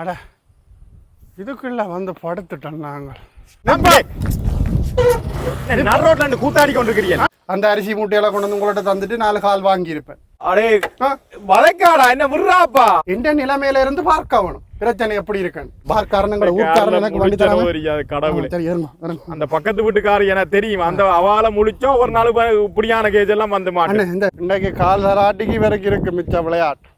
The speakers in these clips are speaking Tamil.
அட இதுக்குள்ள வந்து படுத்துட்டோம் நாங்கள். இருந்து கூத்தாடி கொண்டிருக்கிறீங்க? அந்த அரிசி மூட்டையெல்லாம் கொண்டு வந்து உங்கள்ட்ட தந்துட்டு நாலு கால் வாங்கியிருப்பேன். அடே வளைக்காடா என்ன விடுறாப்பா? இந்த நிலைமையில இருந்து பார்க்க வேணும். பிரச்சனை எப்படி இருக்குன்னு. பார் காரணங்களை ஊர்க்காரன் எனக்கு வண்டி ஏறுமா. அந்த பக்கத்து வீட்டுக்காரர் எனக்கு தெரியும்? அந்த அவால முழிச்சோம் ஒரு நாள் இப்படியான கேஜ் எல்லாம் வந்து மாட்டேன் இந்த இன்றைக்கு கால் தராட்டிக்கு வரைக்கும் இருக்கு மிச்ச விளையாட்டு.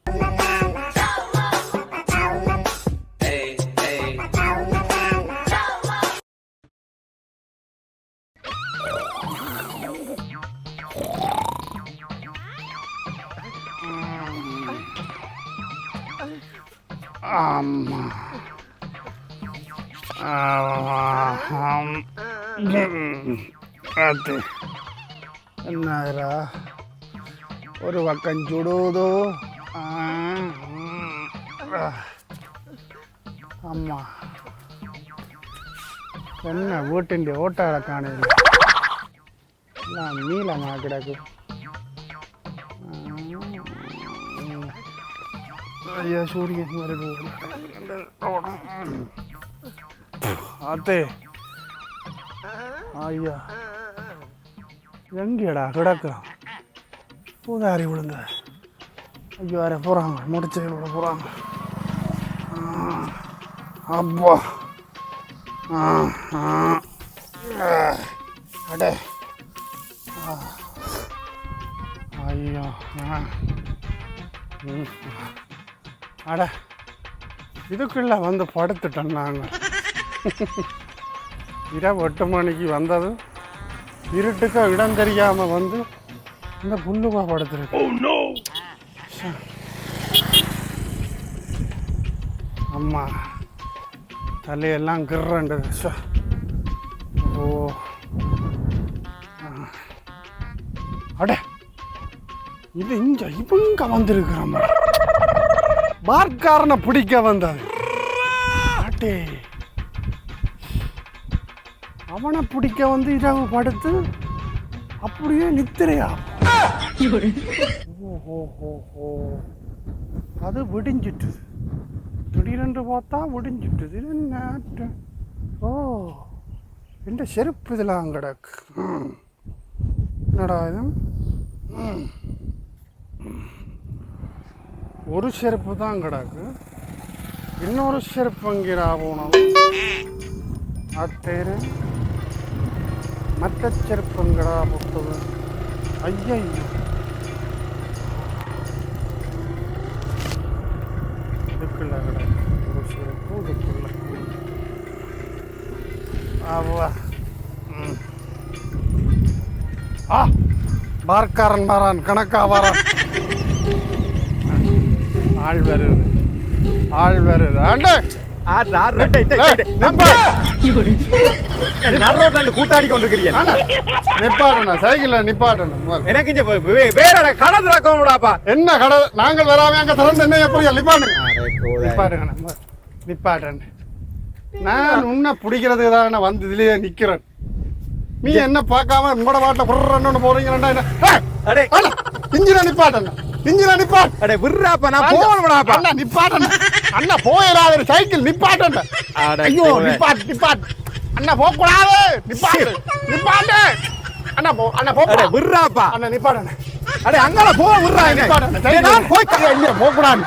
ஆம். அது. என்னதுரா ஒரு பக்கம் சுடுவதோ ஆ, அம்மா. என்ன வீட்டுண்டி ஓட்டால காணையில் எல்லாம் நீளமாக கிடக்கு. ஐயா சூரியன் வருது. அத்தே. ஐயா. எங்கேடா கிடக்குறான் பூதாரி விழுங்க ஐயோ யார போகிறாங்க முடிச்சு விட போகிறாங்க அப்பா. அடே. ஐயோ அட. இதுக்குள்ள வந்து படுத்துட்டோம் நாங்கள் இரவு எட்டு மணிக்கு வந்தது. இருட்டுக்கு இடம் தெரியாம வந்து இந்த புல்லுவா படுத்துருக்கு. ச்சே. அம்மா தலையெல்லாம் கிர்றண்டது. ஓ. அட. இது இங்க இவங்க வந்திருக்கிறோம் பார்க்காரனை பிடிக்க வந்தது. அடே. அவனை பிடிக்க வந்து இரவு படுத்து அப்படியே நித்திரையா? ஓஹோ அது விடிஞ்சிட்டு. திடீரென்று பார்த்தா விடிஞ்சிட்டுது என்ன ஓ என்ற செருப்பு இதெல்லாம் கிடக்கு. என்னடா இது? ஒரு செருப்பு தான் கிடக்கு. இன்னொரு செருப்பு அங்கிரா போனோம் அத்தேரு. மற்ற செருப்பங்கடா பொறுத்தது ஐயோ இதுக்குள்ள கிடக்கு ஒரு செருப்பு இதுக்குள்ள. ஆ பார்க்காரன் மாறான் கணக்கா வாரான் ஆள் வருது. ஆள் வருது. ஆண்டே நரோட்ல இருந்து கூத்தாடி கொண்டிருக்கிறீங்க. நிப்பாட்டணும் சைக்கிளில் நிப்பாட்டணும். எனக்கு வேற கடை திறக்கணும்டாப்பா என்ன கடை நாங்கள் வராம அங்க திறந்து என்ன எப்படி? நிப்பாட்டுங்க. நான் உன்னை பிடிக்கிறதுக்கு தான் நான் வந்து இதுலயே நிக்கிறேன். நீ என்ன பார்க்காம உங்களோட பாட்டில் குர்றன்னு போறீங்கன்னா என்ன? ஏய், அடே. அண்ணா, இன்ஜினை நிப்பாட்டணும். இன்ஜினை நிப்பாட்டு அடே விடுறாப்பா நான் போகணும்டாப்பா அண்ணா நிப்பாட்டணும். அண்ணா போயிடாத சைக்கிள் நிப்பாட்டணும் அட ஐயோ கோவே. நிப்பாட்டு நிப்பாட்டு அண்ணா போக கூடாது நிப்பாட்டு நிப்பாட்டு. அண்ணா போ அண்ணா போக அடே விடுறாப்பா. அண்ணா நிப்பாட்டணும் அடே அங்கல போக விடுறாங்க நிப்பாட்டணும் டேய், நான் போய் இல்ல போக கூடாது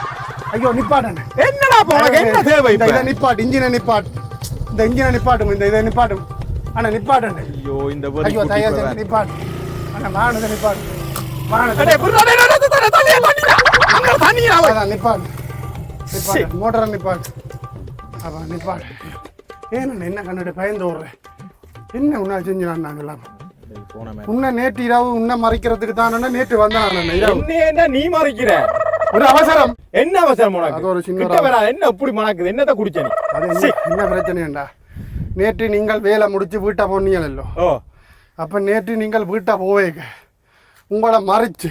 ஐயோ நிப்பாட்டணும் என்னடா உனக்கு என்ன தேவை இந்த இப்ப? இதை நிப்பாட்டு இன்ஜினை நிப்பாட்டு. இந்த இன்ஜினை நிப்பாட்டும் இந்த இதை நிப்பாட்டும் அண்ணா நிப்பாட்டணும் ஐயோ இந்த ஐயோ தயவு செஞ்சு நிப்பாட்டு அண்ணா வாகனத்தை நிப்பாட்டு வாகனத்தை அடே விடுறா டேய், தண்ணியா தண்ணியா அங்க தண்ணியா அதான் நிப்பாட்டு நிப்பாட்டு மோட்டரை நிப்பாட்டு அப்பா நிப்பாட்டு ஏன் என்ன கண்டுட்டு பயந்து விடுறேன் என்ன உன்னை செஞ்சு நான் நாங்கெல்லாம் உன்னை நேற்று இரவு உன்னை மறைக்கிறதுக்கு தான் நேற்று வந்தேன் இரவு. நீ மறைக்கிற? ஒரு அவசரம். என்ன அவசரம் உனக்கு? அது ஒரு சின்ன என்ன இப்படி மணக்குது? என்னத்த குடிச்ச நீ? அது என்ன பிரச்சனைண்டா நேற்று நீங்கள் வேலை முடிச்சு வீட்டை போனீங்களோ ஓ. அப்போ நேற்று நீங்கள் வீட்டை போவேங்க உங்களை மறைச்சு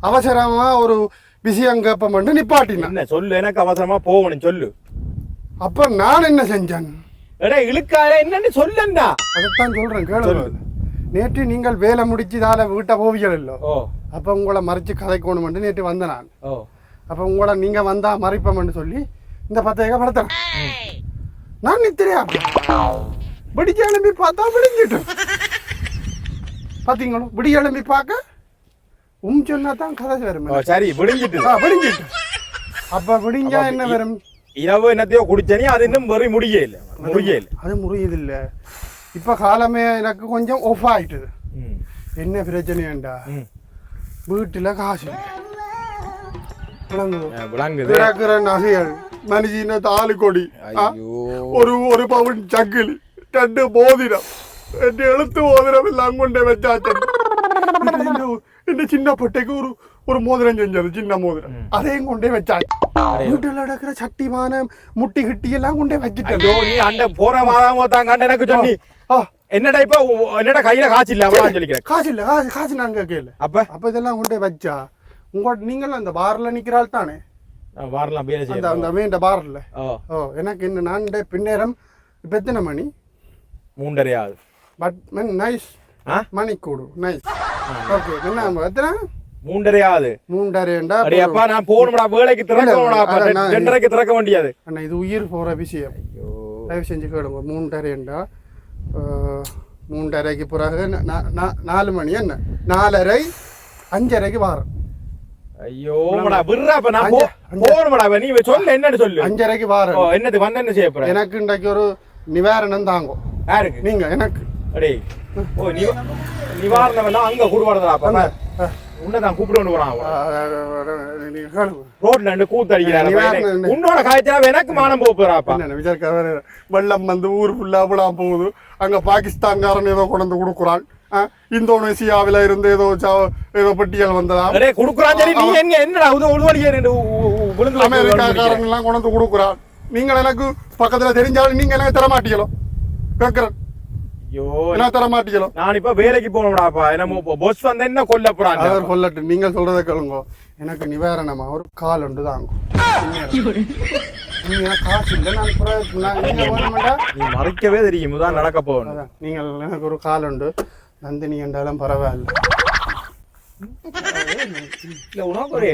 அவசரமாக ஒரு விஷயம் கேட்ப மட்டும் நிப்பாட்டினேன் என்ன சொல்லு எனக்கு அவசரமா போகணும் சொல்லு. அப்போ நான் என்ன செஞ்சேன்? எடே இழுக்காத என்னன்னு சொல்லுண்டா அதைத்தான் சொல்கிறேன் கேளு. நேற்று நீங்கள் வேலை முடிச்சு தால வீட்டை போவீங்களோ ஓ. அப்போ உங்களை மறைச்சு கதைக்கணும் மட்டும் நேற்று வந்தேன் நான். ஓ. அப்ப உங்களோட நீங்க வந்தா மறைப்போம்னு சொல்லி இந்த பத்தேக படுத்தேன். நான் நித்திரையா? விடிஞ்ச எழும்பி பார்த்தா விடிஞ்சிட்டு. பாத்தீங்களோ? விடிய எழும்பி பார்க்க? உம் சொன்னா தான் கதை வரும். சரி விடிஞ்சிட்டு. ஆ, விடிஞ்சிட்டு. அப்ப விடிஞ்சா என்ன வரும்? இரவு என்னத்தையோ குடிச்சனி அது இன்னும் வெறி முடிய இல்ல முடிய இல்ல அது முறியுது இல்ல இப்ப காலமே எனக்கு கொஞ்சம் ஆஃப் ஆயிட்டுது. என்ன பிரச்சனைண்டா. வீட்டுல காசு. விளங்குதோ? நகைகள் மனுஷின தாலி கொடி ஒரு ஒரு பவுன் சங்கிலி ரெண்டு மோதிரம் ரெண்டு எழுத்து மோதிரம் எல்லாம் கொண்டே வச்சாச்சு. இந்த சின்ன பொட்டைக்கு ஒரு ஒரு மோதிரம் செஞ்சது சின்ன மோதிரம். அதையும் கொண்டே வச்சாச்சு வீட்டுல நடக்கிற சட்டிமான முட்டி கிட்டி எல்லாம் கொண்டே வச்சுட்டேன் அண்ட போற மாதாம கண்ட எனக்கு ஆ, என்னடா இப்ப என்னடா கையில காசு இல்ல அவ்வளவு சொல்லிக்கிறேன். காசு இல்ல காசு காசு நான் கேட்கல. அப்ப? அப்ப இதெல்லாம் கொண்டே வச்சா உங்க நீங்களும் அந்த பார்ல நிக்கிறாள் தானே? நான் வரலாம் வேலை அந்த அந்த பார்ல ஓ எனக்கு என்ன நான் பின்னேரம் இப்ப எத்தனை மணி? மூன்றரை ஆகுது. But nice. ஆ? மணி கூடு நைஸ் ஓகே என்ன எத்தனை? மூன்றரை ஆகுது மூன்றரைண்டா அடே அப்பா நான் போகணும்டா வேலைக்கு திறக்கணும்டா ரெண்டரைக்கு திறக்க வேண்டியது. அண்ணா இது உயிர் போற விஷயம். ஐயோ. தயவு செஞ்சு கேளுங்க மூன்றரைண்டா மூன்றரைக்கு பிறகு நாலு மணி என்ன? நாலரை அஞ்சரைக்கு வாரம். ஐயோ அஞ்சரைக்கு வாரம். என்னது வந்து என்ன செய்ய போற? எனக்கு இன்றைக்கு ஒரு நிவாரணம் தாங்கும் யாருக்கு? நீங்க எனக்கு. அடே. ஓ நிவாரணம் அங்க கூடுவாடுறா அப்ப உன்னை தான் கூப்பிட்டு போறான் நீங்க ரோட்ல? உன்னோட காய்ச்சலா எனக்கு மானம் போறாப்பா. விஜயக்கார வெள்ளம் வந்து ஊர் ஃபுல்லா விழாம் போகுது. அங்க பாகிஸ்தான்காரன் ஏதோ கொண்டு கொடுக்குறான். இந்தோனேசியாவில இருந்து ஏதோ ஏதோ பட்டியல் வந்ததா குடுக்குறான் சரி நீ என்ன என்னடா அமெரிக்காக்காரன் எல்லாம் கொண்டு கொடுக்குறான். நீங்கள் எனக்கு பக்கத்துல தெரிஞ்சாலும் நீங்க எனக்கு தர மாட்டீங்களோ கேக்குறேன். ஐயோ என்ன தர மாட்டீங்களோ நான் இப்ப வேலைக்கு போகணும்டாப்பா என்ன பொஸ் வந்து என்ன கொல்ல போறான் அவர் சொல்லட்டு நீங்க சொல்றத கேளுங்க. எனக்கு நிவாரணமா ஒரு கால் உண்டு தாங்க. நீங்க காசு இல்லை நான் நீங்க மறைக்கவே தெரியும். இதான் நடக்க போகணும். நீங்கள் எனக்கு ஒரு கால் உண்டு. நந்தினி என்றாலும் பரவாயில்ல. இல்ல உனக்கு ஒரு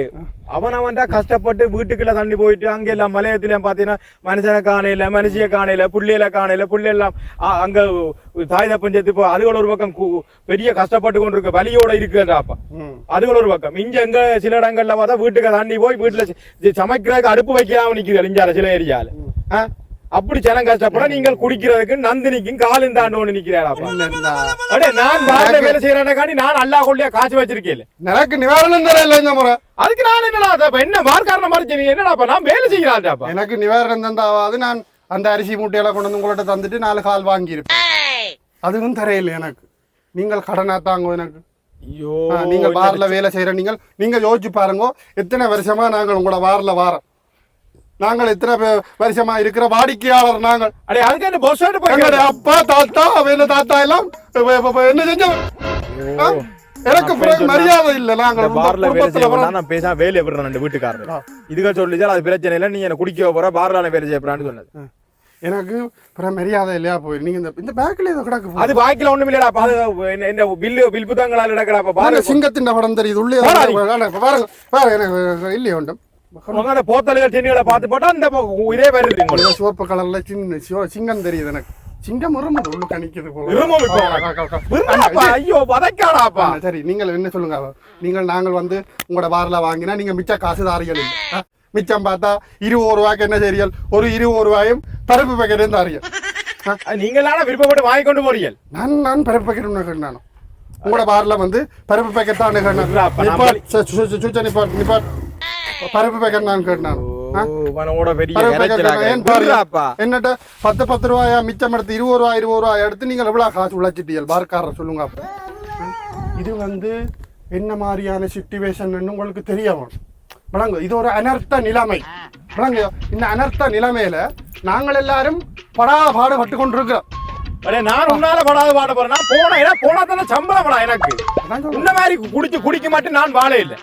அவன் அவன்டா கஷ்டப்பட்டு வீட்டுக்குள்ள தண்ணி போயிட்டு அங்க எல்லாம் மலையத்திலும் பாத்தீங்கன்னா மனுஷனை காணையில மனுஷிய காணையில புள்ளையில காணையில புள்ளை எல்லாம் ஆ, அங்க தாய் தப்பஞ்சத்து இப்போ அதுகள் ஒரு பக்கம் பெரிய கஷ்டப்பட்டு கொண்டு இருக்க வலியோட இருக்குன்றாப்பா அதுகள் ஒரு பக்கம். இங்க எங்க சில இடங்கள்ல பார்த்தா வீட்டுக்கு தண்ணி போய் வீட்டுல சமைக்கிறதுக்கு அடுப்பு வைக்காம நிக்குது இஞ்சால சில ஏரியால. ஆ? அப்படி ஜனம் கஷ்டப்பட நீங்கள் குடிக்கிறதுக்கு நந்தினிக்கும் தாண்டோன்னு நிக்கிறாப்பா என்ன இருந்தா? அடே நான் வேலை செய்யறேன்னு நான் அல்லா கொள்ளையா காசு வச்சிருக்கேன். எனக்கு நிவாரணம் தரல இந்த முறை. அதுக்கு நான் என்னடா என்ன மார்க்காரன மாதிரி நீ என்னடாப்பா நான் வேலை செய்யறான்டாப்பா எனக்கு நிவாரணம் தந்தாவாது நான் அந்த அரிசி மூட்டையெல்லாம் கொண்டு வந்து உங்கள்ட்ட தந்துட்டு நாலு கால் வாங்கியிருப்பேன். அதுவும் தரையில்லை எனக்கு. நீங்கள் கடனா தாங்க எனக்கு. ஐயோ ஆ, நீங்க பார்ல வேலை செய்யற நீங்கள் நீங்க யோசிச்சு பாருங்க எத்தனை வருஷமா நாங்கள் உங்களோட வாரில் வாரம் நாங்கள் எத்தனை பே- வருஷமா இருக்கிற வாடிக்கையாளர் நாங்கள். அடே அதுக்கு என்ன பஸ் போய் எங்களுடைய அப்பா தாத்தா வேலை தாத்தா எல்லாம் என்ன செஞ்சோம் ஆ? எனக்கு பிறகு மரியாதை இல்லை நாங்கள் இந்த பார்ல வேலை குடும்பத்துல செய்ய பிறந்த- நான் பேச வேலையை விடுறேன் ரெண்டு வீட்டுக்காரர். இதுக்கு சொல்லிச்சால் அது பிரச்சனை இல்லை நீ என்ன குடிக்க போற பார்ல வேலை செய்ய போறான்னு சொன்னது எனக்கு பிறகு மரியாதை இல்லையா போய் நீங்க இந்த இந்த பேக்கில் ஏதோ கிடக்கு அது பாக்கில ஒண்ணும் இல்லடா அது என்ன- என்ன பில்லு பில் புத்தகங்களால் நடக்கடாப்பா பாருங்க பாரு சிங்கத்தின் படம் தெரியுது உள்ளே பாருங்க பாருங்க எனக்கு இல்லையே ஒன்றும். உங்க அந்த போத்தல்கள் சென்னிகளை பார்த்து போட்டா அந்த இதே வருது சிவப்பு கலர்ல சின்ன சிங்கம் தெரியுது எனக்கு சிங்கம் இருமுது உள்ள கணிக்குது போல ஐயோ வதைக்காடாப்பா சரி நீங்கள் என்ன சொல்லுங்க நீங்கள் நாங்கள் வந்து உங்களோட பார்ல வாங்கினா நீங்க மிச்ச காசு தாரியல் மிச்சம் பார்த்தா இருபது ரூபாய்க்கு என்ன செய்யல் ஒரு இருபது ரூபாயும் பருப்பு பேக்கெட்டும் தாரியல் நீங்களான விருப்பப்பட்டு வாங்கி கொண்டு போறீங்க நான் நான் பருப்பு பேக்கெட் கேட்டானோ உங்களோட பார்ல வந்து பருப்பு பேக்கெட் தான் நிப்பாட் நிப்பாட் பருப்பு பேக்கெட் நான் கேட்டான். என்னட்ட பத்து பத்து ரூபாயா மிச்சம் எடுத்து இருபது ரூபாய் இருபது ரூபாய் எடுத்து நீங்கள் எவ்வளவு காசு உழைச்சிட்டீங்க பார்க்கார சொல்லுங்க அப்ப இது வந்து என்ன மாதிரியான சுச்சுவேஷன் உங்களுக்கு தெரிய வேணும் வழங்க இது ஒரு அனர்த்த நிலைமை வழங்க இந்த அனர்த்த நிலைமையில நாங்கள் எல்லாரும் படா பாடுபட்டு கொண்டிருக்கிறோம் அடே, நான் உன்னால படாத பாட போறேன். போன ஏன்னா போனா தானே சம்பளம் படா எனக்கு. இந்த மாதிரி குடிச்சு குடிக்க மாட்டேன் நான் வாழ இல்ல.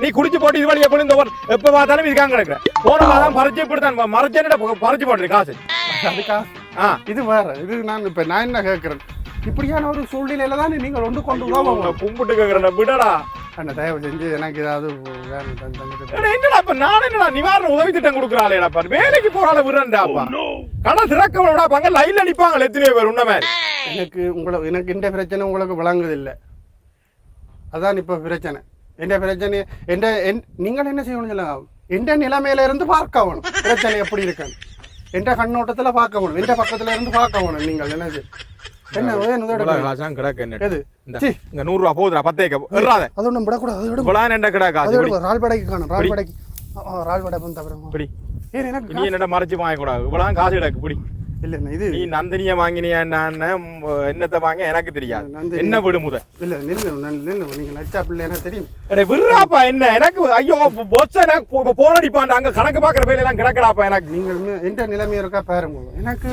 நீ குடிச்சு போட்டு இது போய் இந்த எப்ப பார்த்தாலும் இதுக்காக கிடக்குறேன். போன மாதம் பறிச்சு இப்படித்தான் மறைச்சேன்னு பறிச்சு போடுறேன் காசு? அதுக்கா இது வேற. இது நான் இப்ப நான் என்ன கேட்கிறேன் இப்படியான ஒரு சூழ்நிலையில தான் நீங்கள் ஒன்று கொண்டு தான் கும்பிட்டு கேக்குறேன் விடடா. அண்ணா தயவு செஞ்சு எனக்கு ஏதாவது என்னடா இப்ப நான் என்னடா நிவாரண உதவி திட்டம் கொடுக்குறாளேடா பாரு வேலைக்கு போறால விடுறேன்டாப்பா? கடை திறக்கவனடா பாங்க லைன்ல நிப்பாங்க எத்தனை பேர் மாதிரி. எனக்கு உங்களை எனக்கு இந்த பிரச்சனை உங்களுக்கு விளங்குதில்லை அதான் இப்போ பிரச்சனை. எந்த பிரச்சனை எந்த என் நீங்கள் என்ன செய்யணும் சொல்லலாம் எந்த நிலைமையில இருந்து பார்க்க வேணும்? பிரச்சனை எப்படி இருக்குன்னு எந்த கண்ணோட்டத்துல பார்க்க வேணும்? எந்த பக்கத்துல இருந்து பார்க்க வேணும்? நீங்கள் என்ன செய்- என்ன வேணும் இதோட இவ்வளவு காசாம் கிடக்கு என்ன? எது? இந்த சீ. இங்க நூறு ரூபா போகுதுடா பத்தேக்க. எறாத அது ஒன்றும் விடக்கூடாது அது விட இவ்வளவு என்ன கிடக்கு ரால்படைக்கு காணும் ரால்படைக்கு. ரால்படை வந்து தவிர என்னடா மறைச்சு வாங்க கூடாது இவ்வளவு காசு கிடக்கு இப்படி இல்லை இது நீ நந்தினிய வாங்கினியா என்ன என்னத்தை வாங்க எனக்கு தெரியாது. என்ன விடு முத. இல்லை நில்லு நில்லு, நீங்கள் நச்சா பிள்ளை எனக்கு தெரியும். விடுறாப்பா என்ன? எனக்கு ஐயோ பொச்ச எனக்கு போன் அடிப்பான் அங்க கணக்கு பாக்குற வேலை எல்லாம் கிடக்குறாப்பா எனக்கு. நீங்கள் மி- எந்த நிலைமை இருக்கா பாருங்க. எனக்கு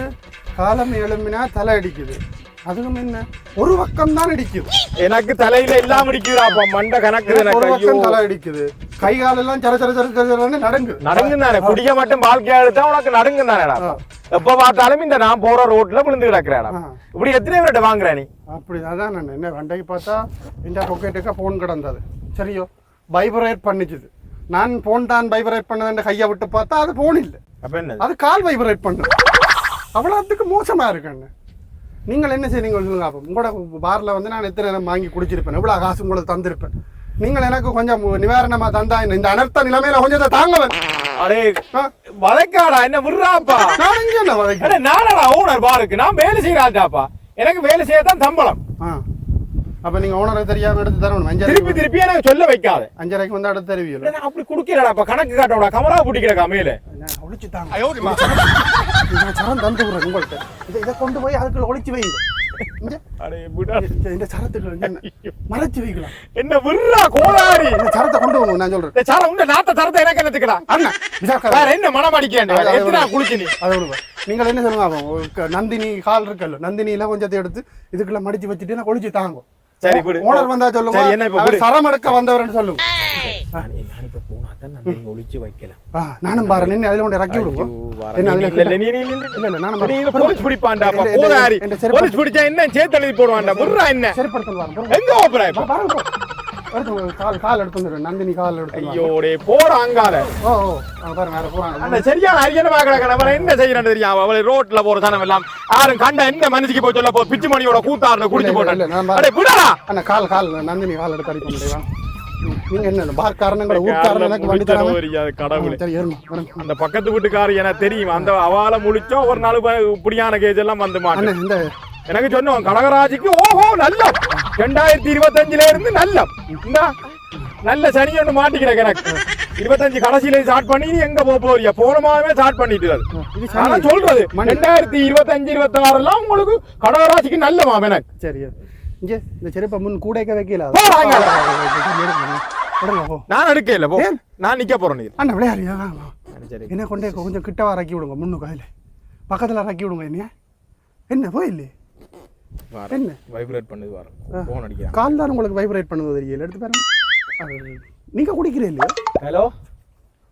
காலம் எழும்பினா தலை அடிக்குது. அதுவும் என்ன? ஒரு பக்கம் தான் அடிக்குது. எனக்கு தலையில எல்லாம் அடிக்கிறாப்பா மண்ட கணக்கு எனக்கு ஒரு பக்கம் தலை அடிக்குது. கை காலெல்லாம் சர சர சர சரன்னு நடங்கு. நடங்கு தானே குடிக்க மட்டும் வாழ்க்கையா எடுத்தா உனக்கு நடங்கு தானேடா எப்ப பார்த்தாலும் இந்த நான் போற ரோட்ல விழுந்து கிடக்குறேடா. ஆ. இப்படி எத்தனை பேர்கிட்ட வாங்குற நீ? அப்படி அதான் நான் என்ன வண்டைக்கு பார்த்தா இந்த பொக்கெட்டுக்கு ஃபோன் கிடந்தது. சரியோ? வைப்ரேட் பண்ணிச்சுது நான் ஃபோன் தான் வைப்ரேட் பண்ணது கையை விட்டு பார்த்தா அது ஃபோன் இல்லை. அப்ப என்ன அது கால் வைப்ரேட் பண்ணுது. அவ்வளோத்துக்கு மோசமா இருக்குன்னு நீங்கள் என்ன செய்றீங்க சொல்லுங்க அப்போ. உங்களோட பாரில் வந்து நான் எத்தனை நேரம் வாங்கி குடிச்சிருப்பேன்? எவ்வளோ காசு உங்களுக்கு தந்திருப்பேன்? நீங்கள் எனக்கு கொஞ்சம் நிவாரணமா தந்தா இந்த அனர்த்த நிலைமையில கொஞ்சம் தாங்கவன். அடே வளைக்காடா என்ன விடுறாப்பா? நான் இங்கே என்ன அடே நானடா ஓனர் பாருக்கு நான் வேலை செய்யறாட்டாப்பா எனக்கு வேலை செய்யத்தான் சம்பளம். ஆ. அப்போ நீங்கள் ஓனரை தெரியாம எடுத்து தரணும். அஞ்சரைக்கு திருப்பி திருப்பி எனக்கு சொல்ல வைக்காத. அஞ்சரைக்கு வந்து எடுத்து தருவீங்களா அடே, நான் அப்படி குடுக்கிறடாப்பா கணக்கு காட்டோட கமரா பிடிக்கிறக்கா மேல ஒழிச்சு தாங்க நான் சரம் தந்து விடுறேன் உங்கள்கிட்ட இதை இதை கொண்டு போய் அதுக்குள்ள ஒழிச்சு வைங்க இங்க, அடே விடா. இந்த- சரத்துக்கு என்ன? மறைச்சு வைக்கலாம். என்ன விடுறா கோளாரி இந்த சரத்தை கொண்டு போங்க நான் சொல்றேன். இந்த சரம் உண்ட நாத்த சரத்தை எனக்கு என்னத்துக்கடா? அண்ணா வேற என்ன மனம் எத்தனை ஒரு- குளிச்சு நீ? அதை நீங்கள் என்ன சொல்லுங்க நந்தினி கால் இருக்கல்ல நந்தினியில கொஞ்சத்தை எடுத்து இதுக்குள்ள மடிச்சு வச்சுட்டு நான் ஒழிச்சு தாங்க சரி, விடு. ஓனர் வந்தா சொல்லுங்க சரி, என்ன இப்ப விடு. சரம் எடுக்க வந்தவர்னு சொல்லுங்க நான் இப்ப போனா தான் நான் ஒளிச்சு வைக்கலாம். ஆ, நானும் பாரு நின்று அதுல கொண்டு இறக்கி விடுங்க என்ன அதுல இல்ல இல்ல நீ நீ இல்ல நானும் நீ. போலீஸ் கோதாரி இல்ல, செருப்பு- போலீஸ் பிடிச்சா என்ன எழுதி போடுவான்டா விடுறா என்ன? சரிப்படுத்தல் வாங்க எங்க ஓப்பரா இப்ப? பாருங்க எடுத்து உங்க கால் கால் எடுத்து வந்துடுறேன் நந்தினி கால் எடுத்து வாங்க. ஐயோ டே போடா அங்கால ஓ ஓ. அங்க பாருங்க வேற போறாங்க அந்த சரியான அரியன பாக்கல கணவன் என்ன செய்யறான்னு தெரியும்? அவளை ரோட்ல போற எல்லாம். யாரும் கண்ட எந்த மனுஷிக்கு போய் சொல்ல போ பிச்சு மணியோட குடிச்சு போட்டேன். அடே அண்ணா கால் கால். நந்தினி கால் எடுத்து அடிக்க முடியுமா நீங்க என்ன பார் காரணங்கள ஊர்க்காரன் எனக்கு வண்டி கடவுளே. அந்த பக்கத்து வீட்டுக்காரர் எனக்கு தெரியும். அந்த அவால முழிச்சோம் ஒரு நாள் இப்படியான கேஸ் எல்லாம் வந்து மாட்டேன் எனக்கு சொன்னோம் கடகராஜிக்கு ஓஹோ நல்ல ரெண்டாயிரத்தி இருபத்தஞ்சுல இருந்து நல்ல. நல்ல சனி ஒன்று மாட்டிக்கிறேன் எனக்கு. இருபத்தஞ்சு கடைசியில ஸ்டார்ட் பண்ணி எங்க போக போறியா? போன மாதமே ஸ்டார்ட் பண்ணிட்டு ஆனா சொல்றது ரெண்டாயிரத்தி இருபத்தஞ்சு இருபத்தி ஆறு எல்லாம் உங்களுக்கு கடகராசிக்கு நல்ல மாம எனக்கு. சரி இங்க இந்த செருப்பை முன் கூடைக்க வைக்கல நான் எடுக்க இல்ல போ? நான் நிக்க போறேன் நீ. அண்ணா விளையாடியா சரி என்ன கொண்டே கொஞ்சம் கிட்டவா இறக்கி விடுங்க முன்னு கையில. பக்கத்துல இறக்கி விடுங்க என்ன என்ன போயில்லையே என்ன? வைப்ரேட் பண்ணுது வர போன் அடிக்கிறேன் கால் தான் உங்களுக்கு வைப்ரேட் பண்ணுவது தெரியல. எடுத்து பாருங்க. நீங்க குடிக்கிறே இல்லையா? ஹலோ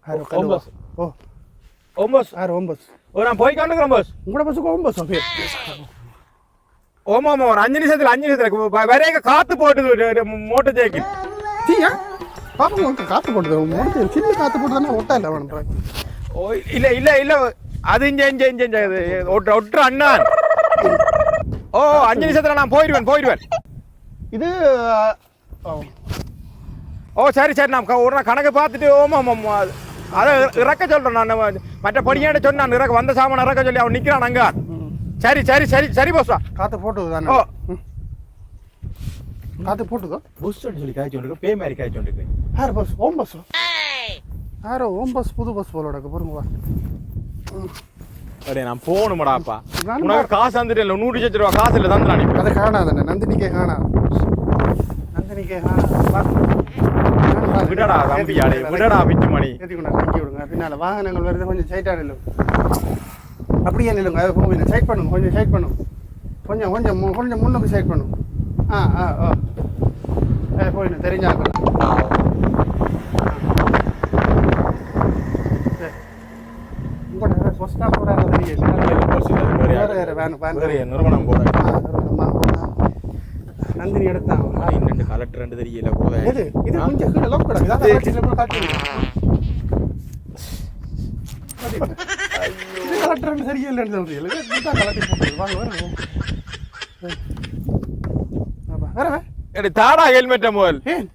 யாரோ ஓ, கழுவா. ஓ. ஓம்பஸ் யார் ஓம்பஸ் ஓ நான் போய் காண்டுக்கிறேன் பஸ் உங்களோட பஸ்ஸுக்கு ஓம்பஸ் பேர் ஓமா ஆமா ஒரு அஞ்சு நிமிஷத்துல அஞ்சு நிமிஷத்துல. வரைய காத்து போட்டுது மோட்டர் சைக்கிள் தீயா? பாப்பா உங்களுக்கு காத்து போட்டுது. முடிச்சு சின்ன காத்து போட்டுதானே ஒட்டா இல்லை வேணுன்ற ஓ இல்ல இல்ல இல்ல. அது இஞ்ச இஞ்ச இஞ்ச இஞ்ச இது ஒற்ற ஒற்ற அண்ணான். ஓ அஞ்சு நிமிஷத்துல நான் போயிடுவேன் போயிடுவேன். இது ஓ சரி சரி நான் க- ஒரு நாள் கணக்கு பார்த்துட்டு ஓமா ஆமா அதை இறக்க சொல்றேன் நான் மற்ற படியாண்ட சொன்னான் இறக்க வந்த சாமான் இறக்க சொல்லி அவன் நிக்கிறான் அங்க. ம். சரி சரி சரி சரி போஸ்டா காத்து போட்டுது தானே? ஓ. ம். காத்து போட்டுதோ? புஷ் சொல்லி காய்ச்சி கொண்டு பே மாதிரி காய்ச்சி கொண்டு யார் பஸ் ஓம் பஸ் யாரோ ஓம் பஸ் புது பஸ் போல கிடக்கு பாருங்க வா. அடே நான் போகணுமாடாப்பா நான் உனக்கு காசு வந்துட்டு இல்லை நூற்றி லட்ச ரூபா காசு இல்லை தந்துடா நீ. அதை காணாதண்ணே நந்தினிக்கே காணாது நந்தினிக்கே காணாது. விடடா தம்பி அடே விடடா விட்டு மணி. ஏற்றி கொண்டா தங்கி விடுங்க. பின்னால் வாகனங்கள் வருது கொஞ்சம் சைட்டாக நில்லுங்க அப்படியே நில்லுங்க அது போவீங்க சைட் பண்ணுங்க கொஞ்சம் சைட் பண்ணுங்க. கொஞ்சம் கொஞ்சம் கொஞ்சம் முன்னுக்கு சைட் பண்ணுங்க. ஆ ஆ ஆ. போயிடும் தெரிஞ்சாங்க உங்களோட ஃபஸ்ட் ஸ்டாப் போகிறாங்க தெரியல வேணும் வேறு நிறுவனம் போட. நந்தினி எடுத்தாங்க ரெண்டு கலெக்டர் ரெண்டு தெரியல போத இது இது கொஞ்சம் கீழே லோக் கிடக்கு இதான் கலெக்டர் சரியில்லைன்னு சொல்றீங்க இதுதான் கலெக்டர் போட்டது வாங்க வரவே எடி தாடா ஹெல்மெட்ட முதல். ஏன்?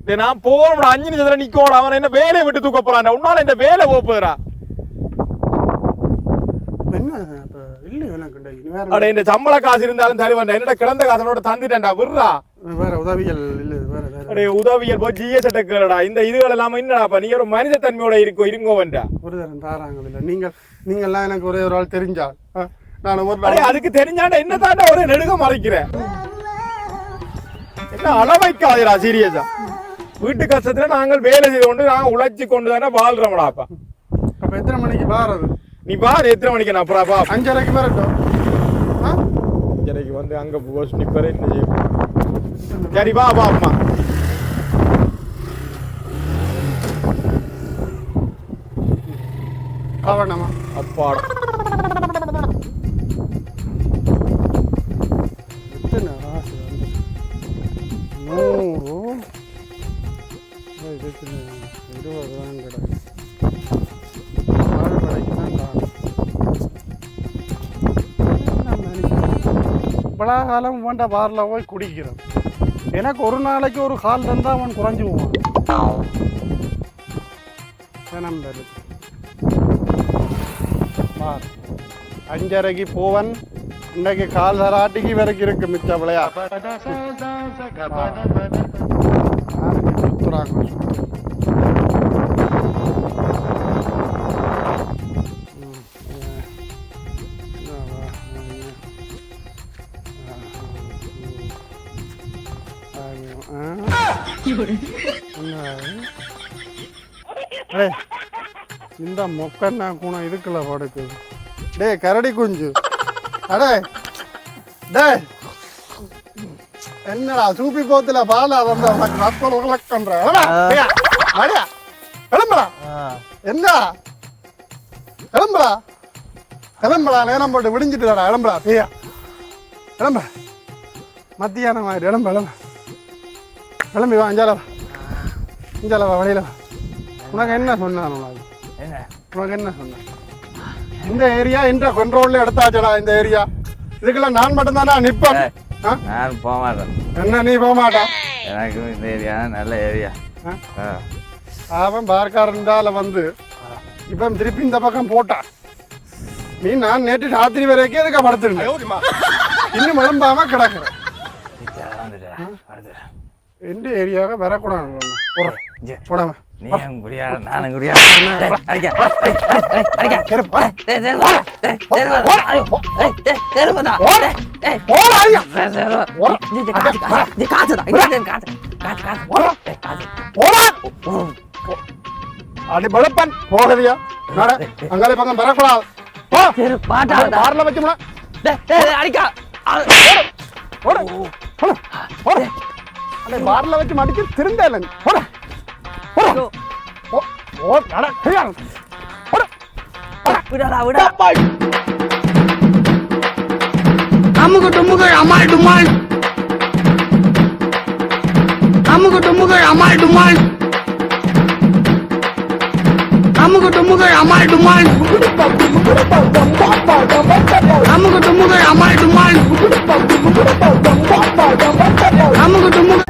டேய், நான் போறோம் அஞ்சு நிமிஷத்துல நிக்கோட அவன் என்ன வேலையை விட்டு தூக்க போறான் உன்னால இந்த வேலை போப்புறா என்ன அப்ப இல்லை எனக்கு இந்த இது வேற அட இந்த சம்பள காசு இருந்தாலும் தருவேன் என்னோட கிடந்த காசனோட தந்துட்டேன்டா விடுறா. வேற உதவிகள் இல்லை வேற வேற. அடே உதவியல் போய் ஜிஎஸ் கேளுடா இந்த இதுகள் எல்லாம் என்னடாப்பா நீ ஒரு மனித தன்மையோட இருக்கோ இருங்கோவன்டா ஒரு தரம் தாராங்க இல்லை நீங்கள் நீங்கள்லாம் எனக்கு ஒரே ஒரு ஆள் தெரிஞ்சால் ஆ, நான் ஒரு அதுக்கு தெரிஞ்சாண்டா என்ன தாண்டா ஒரு நெடுக என்ன அளவைக்காதீரா சீரியஸா வீட்டு கஷ்டத்துல நாங்கள் வேலை செய்து கொண்டு நாங்க உழைச்சி கொண்டு தானே வாழ்றோம்டாப்பா. அப்ப எத்தனை மணிக்கு வாரது? நீ பாரு எத்தனை மணிக்கு நான் அப்புறம் பா அஞ்சரைக்கு வரட்டும் ஆ? எனக்கு வந்து அங்க போஸ்ட் நிப்பர் என்ன செய்ய சரி வா வா அம்மா. கவனமா. அப்பாடா. காலம் வேண்ட பாரில் போய் குடிக்கிறான். எனக்கு ஒரு நாளைக்கு ஒரு கால் தந்தா அவன் குறைஞ்சு போவான். பார். அஞ்சரைக்கு போவன். இன்னைக்கு கால் தராட்டிக்கு வரைக்கும் இருக்கு மிச்ச விளையா. சுத்துறாங்க அடே இந்த மொக்கன்னா குணம் இதுக்குள்ள படுக்குது டேய் கரடி குஞ்சு. அடே டேய் என்னடா சூப்பி போத்துல பாலா வந்து ரத்தம் உலக்கன்ற கிளம்புடா. என்ன கிளம்புடா. கிளம்புடா நேரம் போட்டு விடிஞ்சிட்டுடா. கிளம்புடா பேயா. கிளம்ப மத்தியானம் மாதிரி கிளம்பு கிளம்பு. கிளம்பி வா அஞ்சால வா அஞ்சால வா வழியில வா உனக்கு என்ன சொன்னான் உனக்கு உனக்கு என்ன சொன்னேன் இந்த ஏரியா என்ற கண்ட்ரோல்ல எடுத்தாச்சடா இந்த ஏரியா இதுக்கெல்லாம் நான் மட்டும்தானா நிப்பேன் ஆ? நான் போக மாட்டேன் என்ன நீ போக மாட்டா எனக்கு இந்த ஏரியா நல்ல ஏரியா ஆ? அவன் பார்க்காரண்டால வந்து இவன் திருப்பி இந்த பக்கம் போட்டான் நீ நான் நேற்று ராத்திரி வரைக்கும் எதுக்கு படுத்துருந்தேன் இன்னும் எழும்பாம கிடக்குறேன் எந்த ஏரியாவுக்கு வரக்கூடாது. போடாம. அடி பழப்பன். போகலையா அங்காலே பக்கம் வரக்கூடாது. போ. பார்ல வச்சோம்னா அடிக்கா. போட போட போட அடே பார்ல வச்சு மடிச்சு திருந்த இல்லை. போட. போட. போ ஓ நட சரியா? போட. விடாடா விடா அமுகு டுமுகு அமால் டுமால் அமுகு டுமுகு அமால் டுமால் அமுகு டுமுகு அமால் டுமால் அமுகு டுமுகு